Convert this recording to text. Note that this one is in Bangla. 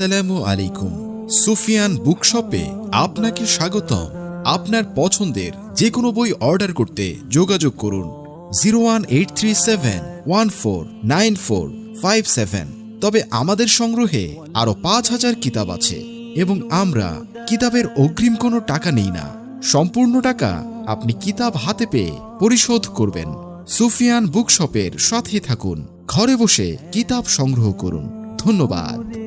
আসসালামু আলাইকুম। সুফিয়ান বুকশপে আপনাকে স্বাগতম। আপনার পছন্দের যে কোনো বই অর্ডার করতে যোগাযোগ করুন। Zero one eight three seven one four nine four five seven. তবে আমাদের সংগ্রহে আরও পাঁচ হাজার কিতাব আছে এবং আমরা কিতাবের অগ্রিম কোনো টাকা নেই না। সম্পূর্ণ টাকা আপনি কিতাব হাতে পেয়ে পরিশোধ করবেন। সুফিয়ান বুকশপের সাথে থাকুন। ঘরে বসে কিতাব সংগ্রহ করুন। ধন্যবাদ।